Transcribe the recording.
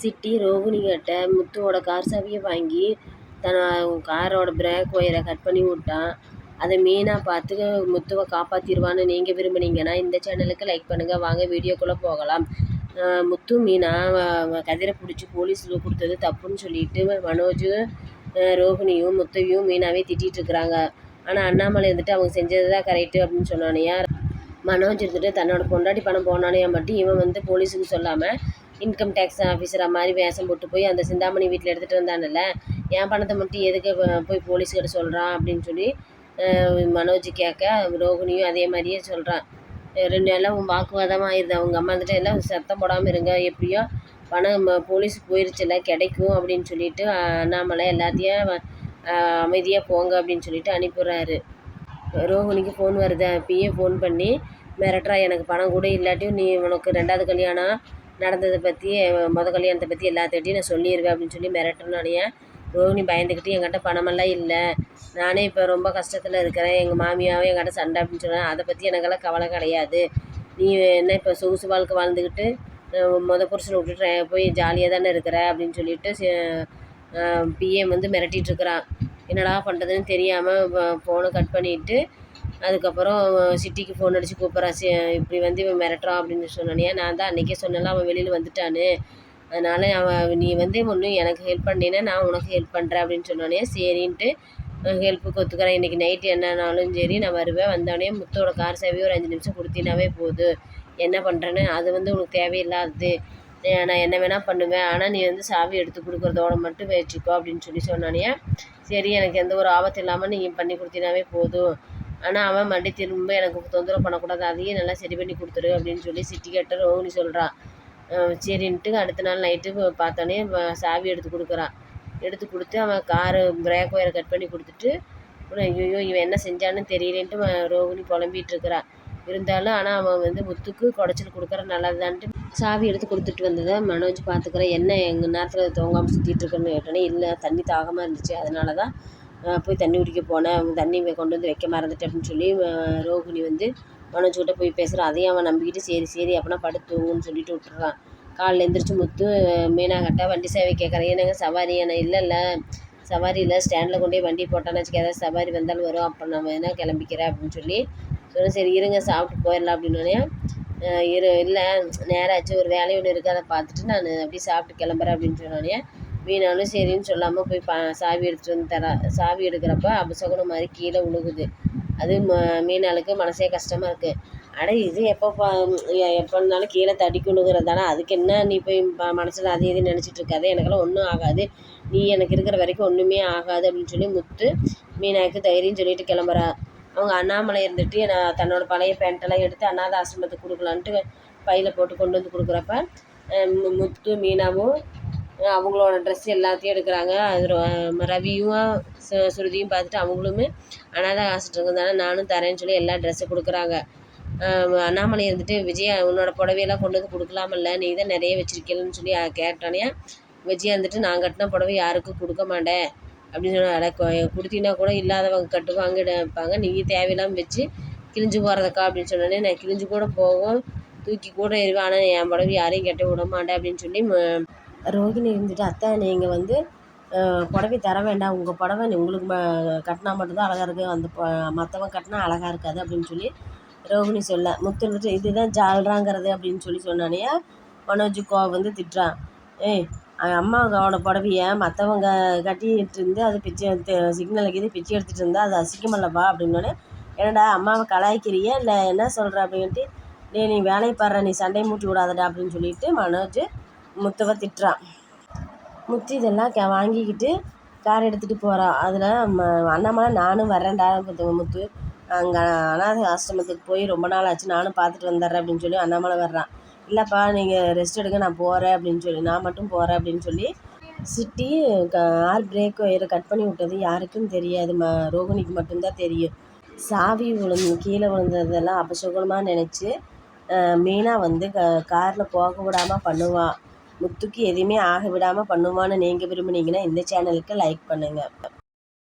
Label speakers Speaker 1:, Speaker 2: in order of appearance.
Speaker 1: City ரோகிணிகிட்ட முத்துவோட car சாவியை வாங்கி தன் காரோட பிரேக் ஒயரை கட் பண்ணி விட்டான். அதை மீனாக பார்த்து முத்துவை காப்பாற்றிடுவான்னு நீங்கள் விரும்புனீங்கன்னா இந்த சேனலுக்கு லைக் பண்ணுங்கள் வாங்க வீடியோக்குள்ளே போகலாம். முத்து மீனா கதிரை பிடிச்சி போலீஸில் கொடுத்தது தப்புன்னு சொல்லிட்டு மனோஜ் ரோகிணியும் முத்துவையும் மீனாவே திட்டிகிட்டு இருக்கிறாங்க. ஆனால் அண்ணாமலை வந்துட்டு அவங்க செஞ்சது தான் கரெக்டு அப்படின்னு சொன்னானையா மனோஜ் இருந்துட்டு தன்னோட பொண்டாட்டி பணம் போனானே மட்டும் இவன் வந்து போலீஸுக்கு சொல்லாமல் இன்கம் டேக்ஸ் ஆஃபீஸராக மாதிரி வேஷம் போட்டு போய் அந்த சிந்தாமணி வீட்டில் எடுத்துகிட்டு வந்தானல்ல என் பணத்தை மட்டும் எதுக்கு போய் போலீஸ்கிட்ட சொல்கிறான் அப்படின்னு சொல்லி மனோஜ் கேட்க ரோகிணியும் அதே மாதிரியே சொல்கிறான் ரெண்டு நாளாக உன் வாக்குவாதமாக ஆயிடுது அவங்க அம்மா வந்துட்டு எல்லாம் சத்தம் போடாமல் இருங்க. எப்படியோ பணம் போலீஸுக்கு போயிருச்சுல கிடைக்கும் அப்படின்னு சொல்லிட்டு அண்ணாமலை எல்லாத்தையும் அமைதியாக போங்க அப்படின்னு சொல்லிட்டு அனுப்பிடுறாரு ரோஹிணிக்கு ஃபோன் வருது. அப்பயே ஃபோன் பண்ணி மிரட்டுறா எனக்கு பணம் கூட இல்லாட்டியும் நீ உனக்கு ரெண்டாவது கல்யாணம் நடந்ததை பற்றி மொதல் கல்யாணத்தை பற்றி எல்லாத்திட்டையும் நான் சொல்லிடுவேன் அப்படின்னு சொல்லி மிரட்டுனானே ரோஹிணி பயந்துக்கிட்டு என்கிட்ட பணமெல்லாம் இல்லை. நானே இப்போ ரொம்ப கஷ்டத்தில் இருக்கிறேன். எங்கள் மாமியாவும் என்கிட்ட சண்டை அப்படின்னு சொன்னேன் அதை பற்றி எனக்கெல்லாம் கவலை கிடையாது. நீ என்ன இப்போ சொகுசு வாழ்க்கை வாழ்ந்துக்கிட்டு மொத புருஷனை விட்டுட்டு போய் ஜாலியாக தானே இருக்கிற அப்படின்னு சொல்லிட்டு பிஏ வந்து மிரட்டிகிட்ருக்குறான் என்னடா பண்ணுறதுன்னு தெரியாமல் ஃபோனை கட் பண்ணிவிட்டு அதுக்கப்புறம் சிட்டிக்கு ஃபோன் அடித்து கூப்பிட்றான் சி இப்படி வந்து இவன் மிரட்டுறான் அப்படின்னு சொன்னோன்னே நான் தான் அன்றைக்கே சொன்னேன்ல அவன் வெளியில் வந்துட்டான்னு. அதனால் அவன் நீ வந்து ஒன்றும் எனக்கு ஹெல்ப் பண்ணினா நான் உனக்கு ஹெல்ப் பண்ணுறேன் அப்படின்னு சொன்னோன்னே சரின்ட்டு ஹெல்ப்புக்கு ஒத்துக்கிறேன். இன்றைக்கி நைட்டு என்னன்னாலும் சரி நான் வருவேன். வந்தோடனே முத்தோட கார் சேவையை ஒரு அஞ்சு நிமிஷம் கொடுத்தினாவே போதும் என்ன பண்ணுறேன்னு அது வந்து உனக்கு தேவையில்லாதது. நான் என்ன வேணால் பண்ணுவேன். ஆனால் நீ வந்து சாவி எடுத்து கொடுக்குறதோட மட்டும் வச்சுக்கோ அப்படின்னு சொல்லி சொன்னானே. சரி எனக்கு எந்த ஒரு ஆபத்து இல்லாமல் நீங்கள் பண்ணி கொடுத்தினாவே போதும். ஆனால் அவன் மண்டி திரும்ப எனக்கு தொந்தரவு பண்ணக்கூடாது. அதையும் நல்லா சரி பண்ணி கொடுத்துரு அப்படின்னு சொல்லி சிட்டி கேட்ட ரோஹினி சொல்கிறான் சரின்ட்டு அடுத்த நாள் நைட்டு பார்த்தோன்னே சாவி எடுத்து கொடுக்குறான் எடுத்து கொடுத்து அவன் காரு பிரேக் ஒயரை கட் பண்ணி கொடுத்துட்டு ஐயோ இவன் என்ன செஞ்சான்னு தெரியலேன்ட்டு ரோஹிணி புலம்பிகிட்டு இருக்கிறான் இருந்தாலும் ஆனால் அவன் வந்து முத்துக்கு குடைச்சல் கொடுக்குற நல்லதுதான்ட்டு சாவி எடுத்து கொடுத்துட்டு வந்ததை மனோஜ் பார்த்துக்கிறேன் என்ன எங்கள் நேரத்தில் தூங்காமல் சுற்றிட்டு இருக்கேன்னு கேட்டோன்னே இல்லை தண்ணி தாகமாக இருந்துச்சு. அதனால தான் போய் தண்ணி குடிக்க போனேன். தண்ணி கொண்டு வந்து வைக்க மறந்துட்டேன் அப்படின்னு சொல்லி ரோகிணி வந்து மனோஜ் கிட்ட போய் பேசுகிறான் அதையும் அவன் நம்பிக்கிட்டு சரி சரி அப்படின்னா படுத்து தூங்குன்னு சொல்லிட்டு விட்டுறான். காலில் எந்திரிச்சு முத்து மீனாகட்ட வண்டி சேவை கேட்குறேன் ஏன்னாங்க சவாரி? ஏன்னா இல்லை இல்லை. சவாரி இல்லை. ஸ்டாண்டில் கொண்டு போய் வண்டி போட்டான்னு வச்சுக்க ஏதாவது சவாரி வந்தாலும் வரும். அப்போ நான் என்ன கிளம்பிக்கிறேன் அப்படின்னு சொல்லி சொன்னேன் சரி இருங்க சாப்பிட்டு போயிடலாம் அப்படின்னோடனே இரு இல்லை நேராச்சு ஒரு வேலை ஒன்று இருக்குது அதை பார்த்துட்டு நான் அப்படியே சாப்பிட்டு கிளம்புறேன் அப்படின்னு சொன்னோடனே மீனாலும் சரின்னு சொல்லாமல் போய் பா சாவி எடுத்துகிட்டு வந்து தரா சாவி எடுக்கிறப்ப அபசகுணம் மாதிரி கீழே விழுகுது அது ம மீனாளுக்கு மனசே கஷ்டமாக இருக்குது அட இது எப்போ பா எப்போனாலும் கீழே தடிக்கு விழுகிறது தானே அதுக்கு என்ன நீ போய் மனசில் அது இது நினச்சிட்டு இருக்காது எனக்கெல்லாம் ஒன்றும் ஆகாது. நீ எனக்கு இருக்கிற வரைக்கும் ஒன்றுமே ஆகாது அப்படின்னு சொல்லி முத்து மீனாவுக்கு தைரியம் சொல்லிட்டு கிளம்புறா. அவங்க அண்ணாமலை இருந்துட்டு நான் தன்னோட பழைய பேண்ட்டெல்லாம் எடுத்து அனாதை ஆசிரமத்துக்கு கொடுக்கலான்ட்டு பையில் போட்டு கொண்டு வந்து கொடுக்குறப்ப முத்து மீனாவும் அவங்களோட ட்ரெஸ் எல்லாத்தையும் எடுக்கிறாங்க. அது ரவியும் சுருதியும் பார்த்துட்டு அவங்களுமே அனாதை ஆசிரமம் நானும் தரேன்னு சொல்லி எல்லா ட்ரெஸ்ஸும் கொடுக்குறாங்க. அண்ணாமலை இருந்துட்டு விஜயா உன்னோட புடவையெல்லாம் கொண்டு வந்து கொடுக்கலாமல்ல. நீ தான் நிறைய வச்சிருக்கலன்னு சொல்லி கேட்டானே. விஜயா இருந்துட்டு நான் கட்டின புடவை யாருக்கும் கொடுக்க மாட்டேன். அப்படின்னு சொன்னால் அட கொடுத்தீங்கன்னா கூட இல்லாதவங்க கட்டுவாங்க வைப்பாங்க நீங்கள் தேவையில்லாமல் வச்சு கிழிஞ்சு போகிறதுக்கா அப்படின்னு சொன்னோடனே நான் கிழிஞ்சு கூட போகும் தூக்கி கூட எறிவேன். ஆனால் என் புடவை யாரையும் கட்ட விட மாட்டேன். அப்படின்னு சொல்லி ரோகிணி இருந்துட்டு அத்தை நீங்கள் வந்து புடவை தர வேண்டாம். உங்கள் புடவை உங்களுக்கு கட்டினா மட்டும்தான் அழகாக இருக்குது அந்த மற்றவன் கட்டினா அழகாக இருக்காது. அப்படின்னு சொல்லி ரோகிணி சொல்ல முத்து இருந்துட்டு இதுதான் ஜால்ராங்கிறது. அப்படின்னு சொல்லி சொன்னானே மனோஜ் கோவம் வந்து திட்டுறான். ஏய் அம்மாவோட புடவைய மற்றவங்க கட்டிக்கிட்டு இருந்து அது பிச்சை சிக்னலுக்கு இது பிச்சை எடுத்துகிட்டு இருந்தால் அது அசிங்கமல்லப்பா அப்படின்னோடனே என்னடா அம்மாவை கலாய்க்கிறியா? இல்லை என்ன சொல்கிற அப்படின்ட்டு டேய் நீ வேலையை பாடுற நீ சண்டையை மூட்டி விடாதடா அப்படின்னு சொல்லிட்டு மனோஜ் முத்துவை திட்டுறான் முத்து இதெல்லாம் க வாங்கிக்கிட்டு கார் எடுத்துகிட்டு போகிறான் அதில் அண்ணாமலை நானும் வரேன்டா முத்து. அங்கே அனாத ஆசிரமத்துக்கு போய் ரொம்ப நாள் ஆச்சு நானும் பார்த்துட்டு வந்துடுறேன் அப்படின்னு சொல்லி அண்ணாமலை வர்றான் இல்லைப்பா நீங்கள் ரெஸ்ட் எடுங்க நான் போகிறேன் அப்படின்னு சொல்லி நான் மட்டும் போகிறேன் அப்படின்னு சொல்லி சிட்டி கார் பிரேக் ஒயரை கட் பண்ணி விட்டது யாருக்கும் தெரியாது ம ரோகிணிக்கு மட்டும்தான் தெரியும். சாவி விழுந்து கீழே விழுந்ததெல்லாம் அபசகுணமாக நினச்சி மீனா வந்து க காரில் போக விடாமல் பண்ணுவாள் முத்துக்கு எதுவுமே ஆக விடாமல் பண்ணுவான்னு நீங்கள் விரும்புனீங்கன்னா இந்த சேனலுக்கு லைக் பண்ணுங்கள்